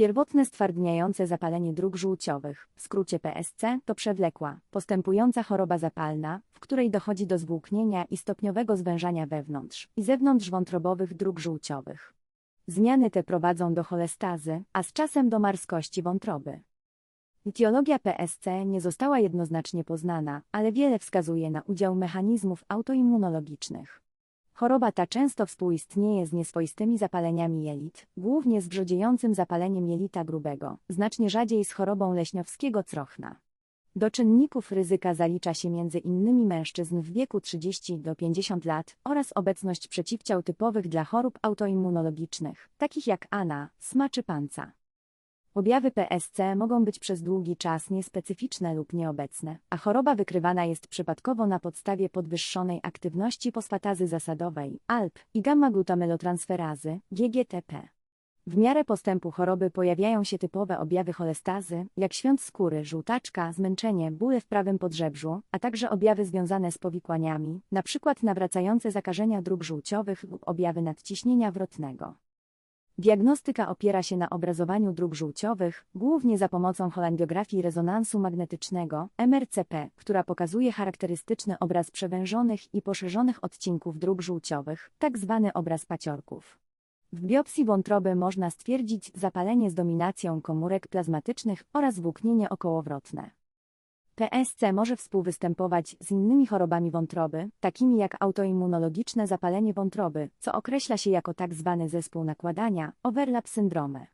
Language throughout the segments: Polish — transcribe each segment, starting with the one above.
Pierwotne stwardniające zapalenie dróg żółciowych, w skrócie PSC, to przewlekła, postępująca choroba zapalna, w której dochodzi do zwłóknienia i stopniowego zwężania wewnątrz i zewnątrz wątrobowych dróg żółciowych. Zmiany te prowadzą do cholestazy, a z czasem do marskości wątroby. Etiologia PSC nie została jednoznacznie poznana, ale wiele wskazuje na udział mechanizmów autoimmunologicznych. Choroba ta często współistnieje z nieswoistymi zapaleniami jelit, głównie z brzodziejącym zapaleniem jelita grubego, znacznie rzadziej z chorobą leśniowskiego trochna. Do czynników ryzyka zalicza się innymi mężczyzn w wieku 30 do 50 lat oraz obecność przeciwciał typowych dla chorób autoimmunologicznych, takich jak ANA, SMA czy panca. Objawy PSC mogą być przez długi czas niespecyficzne lub nieobecne, a choroba wykrywana jest przypadkowo na podstawie podwyższonej aktywności fosfatazy zasadowej, ALP i gamma-glutamelotransferazy, GGTP. W miarę postępu choroby pojawiają się typowe objawy cholestazy, jak świąt skóry, żółtaczka, zmęczenie, bóle w prawym podżebrzu, a także objawy związane z powikłaniami, np. nawracające zakażenia dróg żółciowych lub objawy nadciśnienia wrotnego. Diagnostyka opiera się na obrazowaniu dróg żółciowych, głównie za pomocą cholangiografii rezonansu magnetycznego, MRCP, która pokazuje charakterystyczny obraz przewężonych i poszerzonych odcinków dróg żółciowych, tak zwany obraz paciorków. W biopsji wątroby można stwierdzić zapalenie z dominacją komórek plazmatycznych oraz włóknienie okołowrotne. PSC może współwystępować z innymi chorobami wątroby, takimi jak autoimmunologiczne zapalenie wątroby, co określa się jako tak zwany zespół nakładania, overlap syndrome.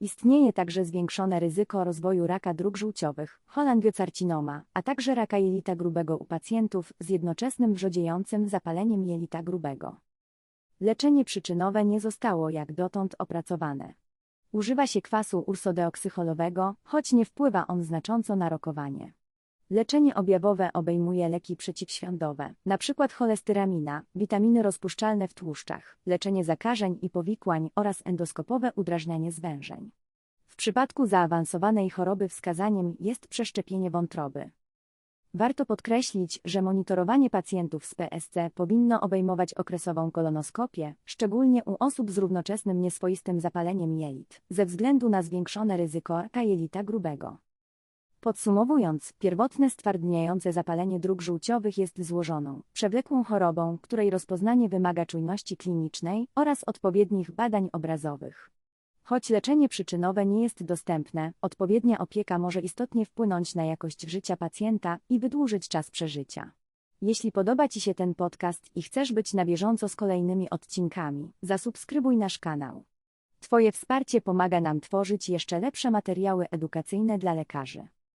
Istnieje także zwiększone ryzyko rozwoju raka dróg żółciowych, cholangiocarcinoma, a także raka jelita grubego u pacjentów z jednoczesnym wrzodziejącym zapaleniem jelita grubego. Leczenie przyczynowe nie zostało jak dotąd opracowane. Używa się kwasu ursodeoksycholowego, choć nie wpływa on znacząco na rokowanie. Leczenie objawowe obejmuje leki przeciwświądowe, np. cholestyramina, witaminy rozpuszczalne w tłuszczach, leczenie zakażeń i powikłań oraz endoskopowe udrażnianie zwężeń. W przypadku zaawansowanej choroby wskazaniem jest przeszczepienie wątroby. Warto podkreślić, że monitorowanie pacjentów z PSC powinno obejmować okresową kolonoskopię, szczególnie u osób z równoczesnym nieswoistym zapaleniem jelit, ze względu na zwiększone ryzyko raka jelita grubego. Podsumowując, pierwotne stwardniające zapalenie dróg żółciowych jest złożoną, przewlekłą chorobą, której rozpoznanie wymaga czujności klinicznej oraz odpowiednich badań obrazowych. Choć leczenie przyczynowe nie jest dostępne, odpowiednia opieka może istotnie wpłynąć na jakość życia pacjenta i wydłużyć czas przeżycia. Jeśli podoba Ci się ten podcast i chcesz być na bieżąco z kolejnymi odcinkami, zasubskrybuj nasz kanał. Twoje wsparcie pomaga nam tworzyć jeszcze lepsze materiały edukacyjne dla lekarzy.